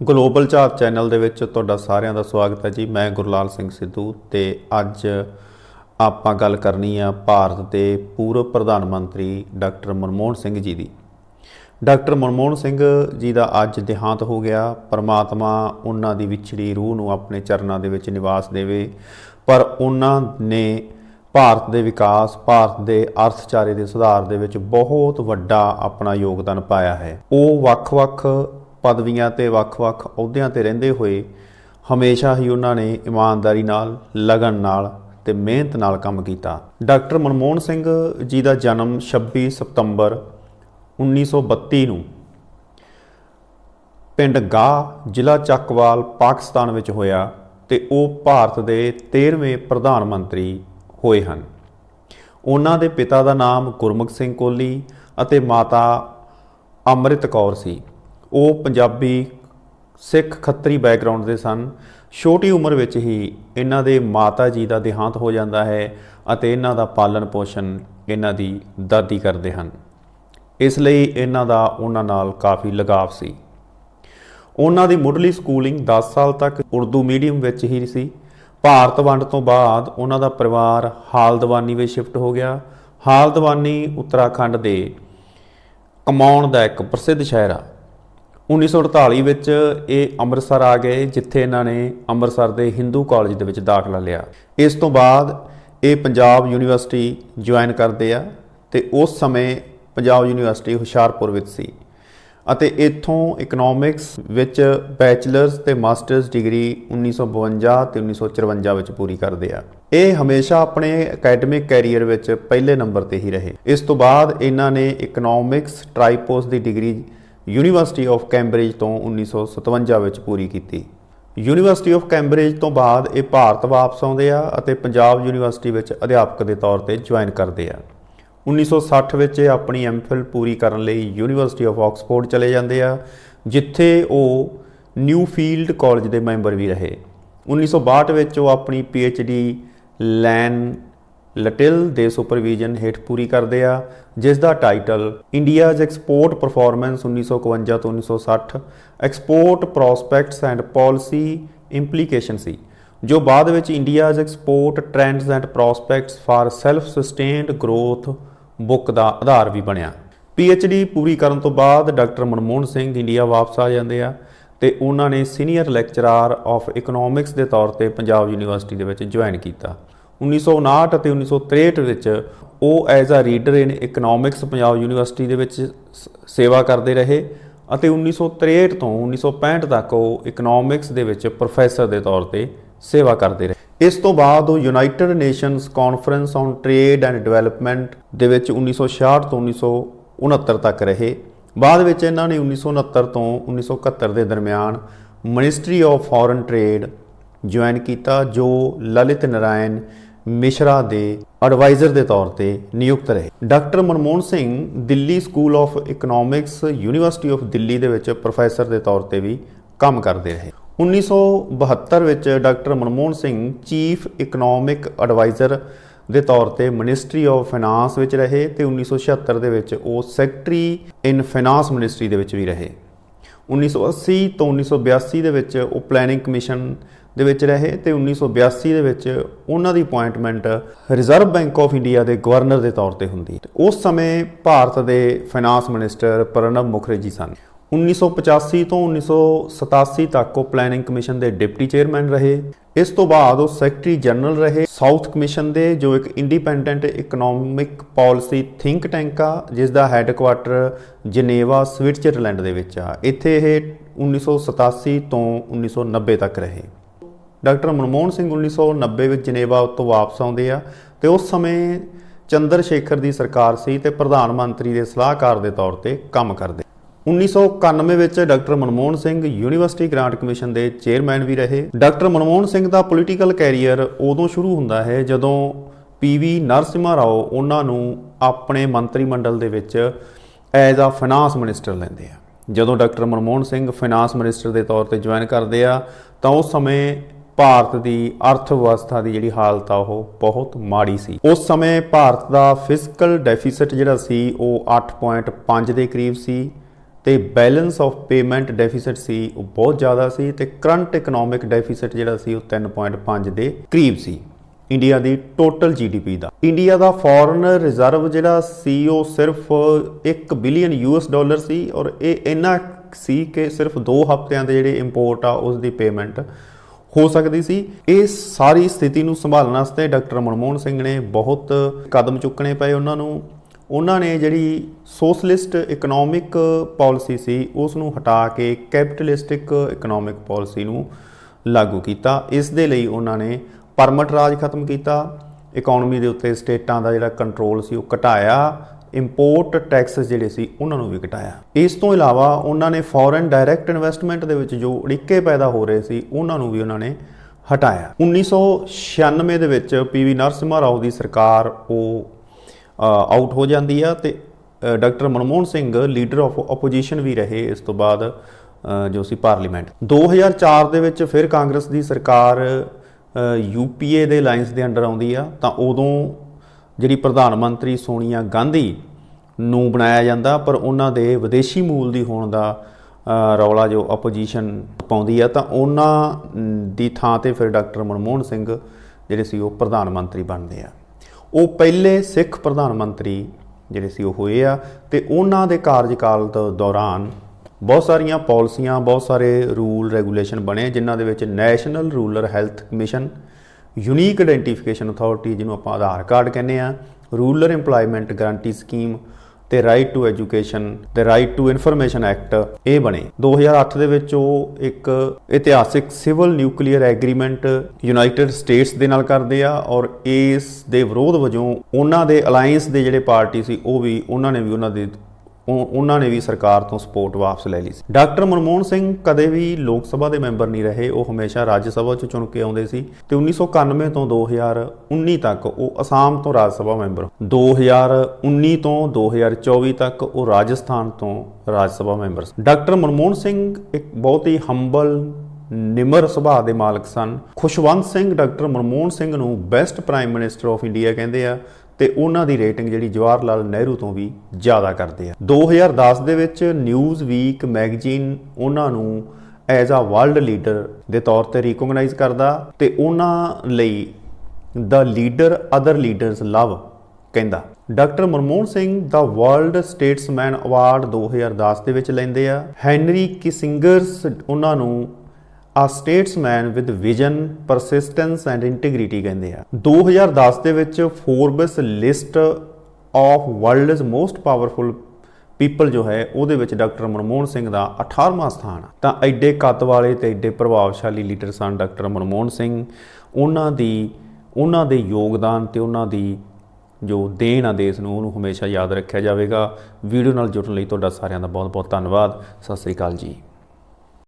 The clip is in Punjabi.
ਗਲੋਬਲ ਝਾਤ ਚੈਨਲ ਦੇ ਵਿੱਚ ਤੁਹਾਡਾ ਸਾਰਿਆਂ ਦਾ ਸਵਾਗਤ ਹੈ ਜੀ। ਮੈਂ ਗੁਰਲਾਲ ਸਿੰਘ ਸਿੱਧੂ ਤੇ ਅੱਜ ਆਪਾਂ ਗੱਲ ਕਰਨੀ ਆ ਭਾਰਤ ਦੇ ਪੂਰਵ ਪ੍ਰਧਾਨ ਮੰਤਰੀ ਡਾਕਟਰ ਮਨਮੋਹਨ ਸਿੰਘ ਜੀ ਦੀ। ਡਾਕਟਰ ਮਨਮੋਹਨ ਸਿੰਘ ਜੀ ਦਾ ਅੱਜ ਦੇਹਾਂਤ ਹੋ ਗਿਆ। ਪਰਮਾਤਮਾ ਉਹਨਾਂ ਦੀ ਵਿਛੜੀ ਰੂਹ ਨੂੰ ਆਪਣੇ ਚਰਨਾਂ ਦੇ ਵਿੱਚ ਨਿਵਾਸ ਦੇਵੇ। ਪਰ ਉਹਨਾਂ ਨੇ ਭਾਰਤ ਦੇ ਵਿਕਾਸ, ਭਾਰਤ ਦੇ ਅਰਥਚਾਰੇ ਦੇ ਸੁਧਾਰ ਦੇ ਵਿੱਚ ਬਹੁਤ ਵੱਡਾ ਆਪਣਾ ਯੋਗਦਾਨ ਪਾਇਆ ਹੈ। ਉਹ ਵੱਖ-ਵੱਖ ਪਦਵੀਆਂ ਤੇ ਵੱਖ-ਵੱਖ ਅਹੁਦਿਆਂ ਤੇ ਰਹਿੰਦੇ ਹੋਏ ਹਮੇਸ਼ਾ ਹੀ ਉਹਨਾਂ ਨੇ ਇਮਾਨਦਾਰੀ ਨਾਲ, ਲਗਨ ਨਾਲ ਤੇ ਮਿਹਨਤ ਨਾਲ ਕੰਮ ਕੀਤਾ। ਡਾਕਟਰ ਮਨਮੋਹਨ ਸਿੰਘ ਜੀ ਦਾ ਜਨਮ 26 ਸਤੰਬਰ 1932 ਨੂੰ ਪਿੰਡ ਗਾਹ, ਜ਼ਿਲ੍ਹਾ ਚੱਕਵਾਲ, ਪਾਕਿਸਤਾਨ ਵਿੱਚ ਹੋਇਆ ਤੇ ਉਹ ਭਾਰਤ ਦੇ 13ਵੇਂ ਪ੍ਰਧਾਨ ਮੰਤਰੀ ਹੋਏ ਹਨ। ਉਹਨਾਂ ਦੇ ਪਿਤਾ ਦਾ ਨਾਮ ਗੁਰਮੁਖ ਸਿੰਘ ਕੋਹਲੀ ਅਤੇ ਮਾਤਾ ਅੰਮ੍ਰਿਤ ਕੌਰ ਸੀ। ਉਹ ਪੰਜਾਬੀ ਸਿੱਖ ਖੱਤਰੀ ਬੈਕਗ੍ਰਾਉਂਡ ਦੇ ਸਨ। ਛੋਟੀ ਉਮਰ ਵਿੱਚ ਹੀ ਇਹਨਾਂ ਦੇ ਮਾਤਾ ਜੀ ਦਾ ਦੇਹਾਂਤ ਹੋ ਜਾਂਦਾ ਹੈ ਅਤੇ ਇਹਨਾਂ ਦਾ ਪਾਲਣ ਪੋਸ਼ਣ ਇਹਨਾਂ ਦੀ ਦਾਦੀ ਕਰਦੇ ਹਨ। ਇਸ ਲਈ ਇਹਨਾਂ ਦਾ ਉਹਨਾਂ ਨਾਲ ਕਾਫੀ ਲਗਾਵ ਸੀ। ਉਹਨਾਂ ਦੀ ਮੁੱਢਲੀ ਸਕੂਲਿੰਗ 10 ਸਾਲ ਤੱਕ ਉਰਦੂ ਮੀਡੀਅਮ ਵਿੱਚ ਹੀ ਸੀ। ਭਾਰਤ ਵੰਡ ਤੋਂ ਬਾਅਦ ਉਹਨਾਂ ਦਾ ਪਰਿਵਾਰ ਹਾਲਦਵਾਨੀ ਵਿੱਚ ਸ਼ਿਫਟ ਹੋ ਗਿਆ। ਹਾਲਦਵਾਨੀ ਉੱਤਰਾਖੰਡ ਦੇ ਕਮਾਉਣ ਦਾ ਇੱਕ ਪ੍ਰਸਿੱਧ ਸ਼ਹਿਰ ਆ। 1948 ਵਿੱਚ ਇਹ ਅੰਮ੍ਰਿਤਸਰ ਆ ਗਏ, ਜਿੱਥੇ ਇਹਨਾਂ ਨੇ ਅੰਮ੍ਰਿਤਸਰ ਦੇ ਹਿੰਦੂ ਕਾਲਜ ਦੇ ਵਿੱਚ ਦਾਖਲਾ ਲਿਆ। ਇਸ ਤੋਂ ਬਾਅਦ ਇਹ ਪੰਜਾਬ ਯੂਨੀਵਰਸਿਟੀ ਜੁਆਇਨ ਕਰਦੇ ਆ ਤੇ ਉਸ ਸਮੇਂ ਪੰਜਾਬ ਯੂਨੀਵਰਸਿਟੀ ਹੁਸ਼ਿਆਰਪੁਰ ਵਿੱਚ ਸੀ। ਅਤੇ ਇੱਥੋਂ ਇਕਨੋਮਿਕਸ ਵਿੱਚ ਬੈਚਲਰਸ ਤੇ ਮਾਸਟਰਸ ਡਿਗਰੀ 1952 ਤੇ 1954 ਵਿੱਚ ਪੂਰੀ ਕਰਦੇ ਆ। ਇਹ ਹਮੇਸ਼ਾ ਆਪਣੇ ਅਕੈਡਮਿਕ ਕੈਰੀਅਰ ਵਿੱਚ ਪਹਿਲੇ ਨੰਬਰ ਤੇ ਹੀ ਰਹੇ। ਇਸ ਤੋਂ ਬਾਅਦ ਇਹਨਾਂ ਨੇ ਇਕਨੋਮਿਕਸ ਟ੍ਰਾਈਪੋਸ ਦੀ ਡਿਗਰੀ ਯੂਨੀਵਰਸਿਟੀ ਆਫ ਕੈਂਬਰਿਜ ਤੋਂ 1957 ਵਿੱਚ ਪੂਰੀ ਕੀਤੀ। ਯੂਨੀਵਰਸਿਟੀ ਆਫ ਕੈਂਬਰਿਜ ਤੋਂ ਬਾਅਦ ਇਹ ਭਾਰਤ ਵਾਪਸ ਆਉਂਦੇ ਆ ਅਤੇ ਪੰਜਾਬ ਯੂਨੀਵਰਸਿਟੀ ਵਿੱਚ ਅਧਿਆਪਕ ਦੇ ਤੌਰ ਤੇ ਜੁਆਇਨ ਕਰਦੇ ਆ। 1960 ਵਿੱਚ ਇਹ ਆਪਣੀ ਐਮਫਿਲ ਪੂਰੀ ਕਰਨ ਲਈ ਯੂਨੀਵਰਸਿਟੀ ਆਫ ਆਕਸਫੋਰਡ ਚਲੇ ਜਾਂਦੇ ਆ, ਜਿੱਥੇ ਉਹ ਨਿਊ ਫੀਲਡ ਕਾਲਜ ਦੇ ਮੈਂਬਰ ਵੀ ਰਹੇ। 1962 ਵਿੱਚ ਉਹ ਆਪਣੀ ਡੀ ਲੈਨ ਲਟਿਲ ਦੇ ਸੁਪਰਵੀਜ਼ਨ ਹੇਠ ਪੂਰੀ ਕਰਦੇ ਆ, ਜਿਸ ਦਾ ਟਾਈਟਲ ਇੰਡੀਆਜ਼ ਐਕਸਪੋਰਟ ਪਰਫਾਰਮੈਂਸ 1951 ਤੋਂ 1960 export prospects and policy implication ਸੀ, ਜੋ ਬਾਅਦ ਵਿੱਚ India's export trends and prospects for self sustained growth book ਦਾ ਆਧਾਰ ਵੀ ਬਣਿਆ। ਡੀ ਪੂਰੀ ਕਰਨ ਤੋਂ ਬਾਅਦ ਡਾਕਟਰ ਮਨਮੋਹਨ ਸਿੰਘ ਇੰਡੀਆ ਵਾਪਸ ਆ ਜਾਂਦੇ ਆ ਤੇ ਉਹਨਾਂ ਨੇ ਸੀਨੀਅਰ ਲੈਕਚਰਰ ਆਫ ਇਕਨੋਮਿਕਸ ਦੇ ਤੌਰ ਤੇ ਪੰਜਾਬ ਯੂਨੀਵਰਸਿਟੀ ਦੇ ਵਿੱਚ ਜੁਆਇਨ ਕੀਤਾ। 1959 ਅਤੇ 1963 ਵਿੱਚ ਉਹ as a reader in economics Punjab university ਦੇ ਵਿੱਚ ਸ- ਸੇਵਾ ਕਰਦੇ ਰਹੇ ਅਤੇ 1963 ਤੋਂ 1965 ਤੱਕ ਉਹ ਇਕਨੋਮਿਕਸ ਦੇ ਵਿੱਚ ਪ੍ਰੋਫੈਸਰ ਦੇ ਤੌਰ ਤੇ ਸੇਵਾ ਕਰਦੇ ਰਹੇ। ਇਸ ਤੋਂ ਬਾਅਦ ਉਹ United Nations conference on trade and development ਦੇ ਵਿੱਚ 1966 ਤੋਂ 1969 ਤੱਕ ਰਹੇ। ਬਾਅਦ ਵਿੱਚ ਇਹਨਾਂ ਨੇ 1969 ਤੋਂ 1971 ਦੇ ਦਰਮਿਆਨ ministry of foreign trade join ਕੀਤਾ, ਜੋ ਲਲਿਤ ਨਾਰਾਇਣ ਮਿਸ਼ਰਾ ਦੇ ਐਡਵਾਈਜ਼ਰ ਦੇ ਤੌਰ ਤੇ ਨਿਯੁਕਤ ਰਹੇ। Doctor Manmohan Singh Delhi school of economics university of Delhi ਦੇ ਵਿੱਚ ਪ੍ਰੋਫੈਸਰ ਦੇ ਤੌਰ ਤੇ ਵੀ ਕੰਮ ਕਰਦੇ ਰਹੇ। 1972 ਵਿੱਚ doctor Manmohan Singh chief economic adviser ਦੇ ਤੌਰ ਤੇ ਮਿਨਿਸਟਰੀ ਆਫ ਫਾਈਨਾਂਸ ਵਿੱਚ ਰਹੇ ਤੇ 1976 ਦੇ ਵਿੱਚ ਉਹ ਸੈਕਟਰੀ ਇਨ ਫਾਈਨਾਂਸ ਮਿਨਿਸਟਰੀ ਦੇ ਵਿੱਚ ਵੀ ਰਹੇ। 1980 ਤੋਂ 1982 ਦੇ ਵਿੱਚ ਉਹ ਪਲੈਨਿੰਗ ਕਮਿਸ਼ਨ ਦੇ ਵਿੱਚ ਰਹੇ ਤੇ 1982 ਦੇ ਵਿੱਚ ਉਹਨਾਂ ਦੀ appointment reserve bank of India ਦੇ ਗਵਰਨਰ ਦੇ ਤੌਰ ਤੇ ਹੁੰਦੀ ਉਸ ਸਮੇਂ ਭਾਰਤ ਦੇ ਫਾਈਨਾਂਸ ਮਿਨਿਸਟਰ ਪ੍ਰਣਬ ਮੁਖਰਜੀ ਸਨ। 1985 ਤੋਂ 1987 ਤੱਕ ਉਹ ਪਲੈਨਿੰਗ ਕਮਿਸ਼ਨ ਦੇ ਡਿਪਟੀ ਚੇਅਰਮੈਨ ਰਹੇ। ਇਸ ਤੋਂ ਬਾਅਦ ਉਹ ਸੈਕਟਰੀ ਜਨਰਲ ਰਹੇ। ਸਾਊਥ ਕਮਿਸ਼ਨ ਦੇ ਜੋ ਇੱਕ independent economic policy think tank ਆ, ਜਿਸ ਦਾ ਹੈੱਡਕੁਆਟਰ ਜਨੇਵਾ ਸਵਿਟਜ਼ਰਲੈਂਡ ਦੇ ਵਿੱਚ ਆ। ਇੱਥੇ ਇਹ 1987 ਤੋਂ 1990 ਤੱਕ ਰਹੇ। ਡਾਕਟਰ ਮਨਮੋਹਨ ਸਿੰਘ 1990 ਵਿੱਚ ਜਨੇਵਾ ਤੋਂ ਵਾਪਸ ਆਉਂਦੇ ਆ ਤੇ ਉਸ ਸਮੇਂ ਚੰਦਰ ਸ਼ੇਖਰ ਦੀ ਸਰਕਾਰ ਸੀ ਤੇ ਪ੍ਰਧਾਨ ਮੰਤਰੀ ਦੇ ਸਲਾਹਕਾਰ ਦੇ ਤੌਰ ਤੇ ਕੰਮ ਕਰਦੇ। 1991 ਵਿੱਚ doctor Manmohan Singh university grant commission ਦੇ ਚੇਅਰਮੈਨ ਵੀ ਰਹੇ। ਡਾਕਟਰ ਮਨਮੋਹਨ ਸਿੰਘ ਦਾ ਪੋਲੀਟੀਕਲ ਕੈਰੀਅਰ ਉਦੋਂ ਸ਼ੁਰੂ ਹੁੰਦਾ ਹੈ ਜਦੋਂ ਪੀਵੀ ਨਰਸਿਮਾ ਰਾਓ ਉਹਨਾਂ ਨੂੰ ਆਪਣੇ ਮੰਤਰੀ ਮੰਡਲ ਦੇ ਵਿੱਚ ਐਜ਼ ਆ ਫਾਈਨਾਂਸ ਮਿਨਿਸਟਰ ਲੈਂਦੇ ਆ। ਜਦੋਂ doctor Manmohan Singh finance minister ਦੇ ਤੌਰ ਤੇ ਜੁਆਇਨ ਕਰਦੇ ਆ ਤਾਂ ਉਸ ਸਮੇਂ ਭਾਰਤ ਦੀ ਅਰਥ ਵਿਵਸਥਾ ਦੀ ਜਿਹੜੀ ਹਾਲਤ ਆ, ਉਹ ਬਹੁਤ ਮਾੜੀ ਸੀ। ਉਸ ਸਮੇਂ ਭਾਰਤ ਦਾ ਫਿਸਕਲ ਡੈਫਿਸਿਟ ਜਿਹੜਾ ਸੀ, ਉਹ 8.5 ਦੇ ਕਰੀਬ ਸੀ ਤੇ ਬੈਲੈਂਸ ਆਫ ਪੇਮੈਂਟ ਡੈਫਿਸਿਟ ਸੀ, ਉਹ ਬਹੁਤ ਜ਼ਿਆਦਾ ਸੀ ਤੇ ਕਰੰਟ ਇਕਨੋਮਿਕ ਡੈਫਿਸਿਟ ਜਿਹੜਾ ਸੀ, ਉਹ 3.5 ਦੇ ਕਰੀਬ ਸੀ, ਇੰਡੀਆ ਦੀ ਟੋਟਲ ਜੀਡੀਪੀ ਦਾ। ਇੰਡੀਆ ਦਾ ਫੋਰਨ ਰਿਜ਼ਰਵ ਜਿਹੜਾ ਸੀ, ਉਹ ਸਿਰਫ 1 ਬਿਲੀਅਨ ਯੂਐਸ ਡਾਲਰ ਸੀ ਔਰ ਇਹ ਇੰਨਾ ਸੀ ਕਿ ਸਿਰਫ 2 ਹਫ਼ਤਿਆਂ ਦੇ ਜਿਹੜੇ ਇੰਪੋਰਟ ਆ, ਉਸ ਦੀ ਪੇਮੈਂਟ ਹੋ ਸਕਦੀ ਸੀ। ਇਹ ਸਾਰੀ ਸਥਿਤੀ ਨੂੰ ਸੰਭਾਲਣ ਵਾਸਤੇ ਡਾਕਟਰ ਮਨਮੋਹਨ ਸਿੰਘ ਨੇ ਬਹੁਤ ਕਦਮ ਚੁੱਕਣੇ ਪਏ ਉਹਨਾਂ ਨੂੰ। ਉਹਨਾਂ ਨੇ ਜਿਹੜੀ ਸੋਸ਼ਲਿਸਟ ਇਕਨੋਮਿਕ ਪਾਲਿਸੀ ਸੀ, ਉਸ ਨੂੰ ਹਟਾ ਕੇ ਕੈਪੀਟਲਿਸਟਿਕ ਇਕਨੋਮਿਕ ਪਾਲਿਸੀ ਨੂੰ ਲਾਗੂ ਕੀਤਾ। ਇਸ ਦੇ ਲਈ ਉਹਨਾਂ ਨੇ ਪਰਮਟ ਰਾਜ ਖਤਮ ਕੀਤਾ। ਇਕਨੋਮੀ ਦੇ ਉੱਤੇ ਸਟੇਟਾਂ ਦਾ ਜਿਹੜਾ ਕੰਟਰੋਲ ਸੀ, ਉਹ ਘਟਾਇਆ। ਇੰਪੋਰਟ ਟੈਕਸਸ ਜਿਹੜੇ ਸੀ ਉਹਨਾਂ ਨੂੰ ਵੀ ਘਟਾਇਆ। ਇਸ ਤੋਂ ਇਲਾਵਾ ਉਹਨਾਂ ਨੇ ਫੋਰਨ ਡਾਇਰੈਕਟ ਇਨਵੈਸਟਮੈਂਟ ਦੇ ਵਿੱਚ ਜੋ ਅੜਿੱਕੇ ਪੈਦਾ ਹੋ ਰਹੇ ਸੀ, ਉਹਨਾਂ ਨੂੰ ਵੀ ਉਹਨਾਂ ਨੇ ਹਟਾਇਆ। 1996 ਦੇ ਵਿੱਚ ਪੀਵੀ ਨਰਸਿਮਹਾ ਰਾਓ ਦੀ ਸਰਕਾਰ ਉਹ ਆਊਟ ਹੋ ਜਾਂਦੀ ਆ ਤੇ doctor Manmohan Singh leader of opposition ਵੀ ਰਹੇ ਇਸ ਤੋਂ ਬਾਅਦ ਜੋ ਸੀ ਪਾਰਲੀਮੈਂਟ 2004 ਦੇ ਵਿੱਚ ਫਿਰ ਕਾਂਗਰਸ ਦੀ ਸਰਕਾਰ ਯੂਪੀਏ ਦੇ ਲਾਈਨਸ ਦੇ ਅੰਡਰ ਆਉਂਦੀ ਆ, ਤਾਂ ਉਦੋਂ ਜਿਹੜੀ ਪ੍ਰਧਾਨ ਮੰਤਰੀ ਸੋਨੀਆ ਗਾਂਧੀ ਨੂੰ ਬਣਾਇਆ ਜਾਂਦਾ, ਪਰ ਉਹਨਾਂ ਦੇ ਵਿਦੇਸ਼ੀ ਮੂਲ ਦੀ ਹੋਣ ਦਾ ਰੌਲਾ ਜੋ ਆਪੋਜੀਸ਼ਨ ਪਾਉਂਦੀ ਆ, ਤਾਂ ਉਹਨਾਂ ਦੀ ਥਾਂ ਤੇ ਫਿਰ ਡਾਕਟਰ ਮਨਮੋਹਨ ਸਿੰਘ ਜਿਹੜੇ ਸੀ ਉਹ ਪ੍ਰਧਾਨ ਮੰਤਰੀ ਬਣਦੇ ਆ। ਉਹ ਪਹਿਲੇ ਸਿੱਖ ਪ੍ਰਧਾਨ ਮੰਤਰੀ ਜਿਹੜੇ ਸੀ ਉਹ ਹੋਏ ਆ, ਤੇ ਉਹਨਾਂ ਦੇ ਕਾਰਜਕਾਲ ਤੋਂ ਦੌਰਾਨ ਬਹੁਤ ਸਾਰੀਆਂ ਪਾਲਿਸੀਆਂ, ਬਹੁਤ ਸਾਰੇ ਰੂਲ ਰੈਗੂਲੇਸ਼ਨ ਬਣੇ, ਜਿਨ੍ਹਾਂ ਦੇ ਵਿੱਚ national rural health commission unique identification authority ਜਿਹਨੂੰ ਆਪਾਂ ਆਧਾਰ ਕਾਰਡ ਕਹਿੰਦੇ ਆ ਰੂਰਲ ਏਮਪਲੋਇਮੈਂਟ ਗਾਰੰਟੀ ਸਕੀਮ ਤੇ ਰਾਈਟ ਟੂ ਐਜੂਕੇਸ਼ਨ ਤੇ ਰਾਈਟ ਟੂ ਇਨਫੋਰਮੇਸ਼ਨ ਐਕਟ ਇਹ ਬਣੇ। 2008 ਦੇ ਵਿੱਚ ਉਹ ਇੱਕ ਇਤਿਹਾਸਿਕ civil nuclear agreement United States ਦੇ ਨਾਲ ਕਰਦੇ ਆ ਔਰ ਇਸ ਦੇ ਵਿਰੋਧ ਵਜੋਂ ਉਹਨਾਂ ਦੇ ਅਲਾਈਅੰਸ ਦੇ ਜਿਹੜੇ ਪਾਰਟੀ ਸੀ, ਉਹ ਵੀ ਉਹਨਾਂ ਨੇ ਵੀ ਉਹਨਾਂ ਦੇ ਉਹਨਾਂ ਨੇ ਵੀ ਸਰਕਾਰ ਤੋਂ ਸਪੋਰਟ ਵਾਪਸ ਲੈ ਲਈ ਸੀ। ਡਾਕਟਰ ਮਨਮੋਹਨ ਸਿੰਘ ਕਦੇ ਵੀ ਲੋਕ ਸਭਾ ਦੇ ਮੈਂਬਰ ਨਹੀਂ ਰਹੇ, ਉਹ ਹਮੇਸ਼ਾ ਰਾਜ ਸਭਾ ਚ ਚੁਣ ਕੇ ਆਉਂਦੇ ਸੀ ਤੇ 1991 ਤੋਂ 2019 ਤੱਕ ਉਹ ਅਸਾਮ ਤੋਂ ਰਾਜ ਸਭਾ ਮੈਂਬਰ 2019 ਤੋਂ 2024 ਤੱਕ ਉਹ ਰਾਜਸਥਾਨ ਤੋਂ ਰਾਜ ਸਭਾ ਮੈਂਬਰ ਸਨ ਡਾਕਟਰ ਮਨਮੋਹਨ ਸਿੰਘ ਇੱਕ ਬਹੁਤ ਹੀ ਹੰਬਲ ਨਿਮਰ ਸੁਭਾਅ ਦੇ ਮਾਲਕ ਸਨ। ਖੁਸ਼ਵੰਤ ਸਿੰਘ ਡਾਕਟਰ ਮਨਮੋਹਨ ਸਿੰਘ ਨੂੰ best prime minister of India ਕਹਿੰਦੇ ਆ। ਤੇ ਉਹਨਾਂ ਦੀ ਰੇਟਿੰਗ ਜਿਹੜੀ ਜਵਾਹਰ ਲਾਲ ਨਹਿਰੂ ਤੋਂ ਵੀ ਜ਼ਿਆਦਾ ਕਰਦੇ ਆ। 2010 ਦੇ ਵਿੱਚ ਨਿਊਜ਼ ਵੀਕ ਮੈਗਜ਼ੀਨ ਉਹਨਾਂ ਨੂੰ ਐਜ਼ ਅ ਵਰਲਡ ਲੀਡਰ ਦੇ ਤੌਰ ਤੇ ਰਿਕਗਨਾਈਜ਼ ਕਰਦਾ ਤੇ ਉਹਨਾਂ ਲਈ ਦਾ ਲੀਡਰ ਅਦਰ ਲੀਡਰਸ ਲਵ ਕਹਿੰਦਾ। ਡਾਕਟਰ ਮਨਮੋਹਨ ਸਿੰਘ ਦਾ ਵਰਲਡ ਸਟੇਟਸਮੈਨ ਅਵਾਰਡ 2010 ਦੇ ਵਿੱਚ ਲੈਂਦੇ ਆ। ਹੈਨਰੀ ਕਿਸਿੰਗਰਸ ਉਹਨਾਂ ਨੂੰ a statesman with vision persistence and integrity ਕਹਿੰਦੇ ਆ। 2010 ਦੇ ਵਿੱਚ Forbes list of world's most powerful people ਜੋ ਹੈ, ਉਹਦੇ ਵਿੱਚ ਡਾਕਟਰ ਮਨਮੋਹਨ ਸਿੰਘ ਦਾ 18ਵਾਂ ਸਥਾਨ ਆ। ਤਾਂ ਐਡੇ ਕੱਤ ਵਾਲੇ ਤੇ ਐਡੇ ਪ੍ਰਭਾਵਸ਼ਾਲੀ ਲੀਡਰ ਸਨ ਡਾਕਟਰ ਮਨਮੋਹਨ ਸਿੰਘ। ਉਹਨਾਂ ਦੀ, ਉਹਨਾਂ ਦੇ ਯੋਗਦਾਨ ਤੇ ਉਹਨਾਂ ਦੀ ਜੋ ਦੇਣ ਆ ਦੇਸ਼ ਨੂੰ ਉਹਨੂੰ ਹਮੇਸ਼ਾ ਯਾਦ ਰੱਖਿਆ ਜਾਵੇਗਾ। ਵੀਡੀਓ ਨਾਲ ਜੁੜਨ ਲਈ ਤੁਹਾਡਾ ਸਾਰਿਆਂ ਦਾ ਬਹੁਤ ਬਹੁਤ ਧੰਨਵਾਦ। ਸਤਿ ਸ੍ਰੀ ਅਕਾਲ ਜੀ।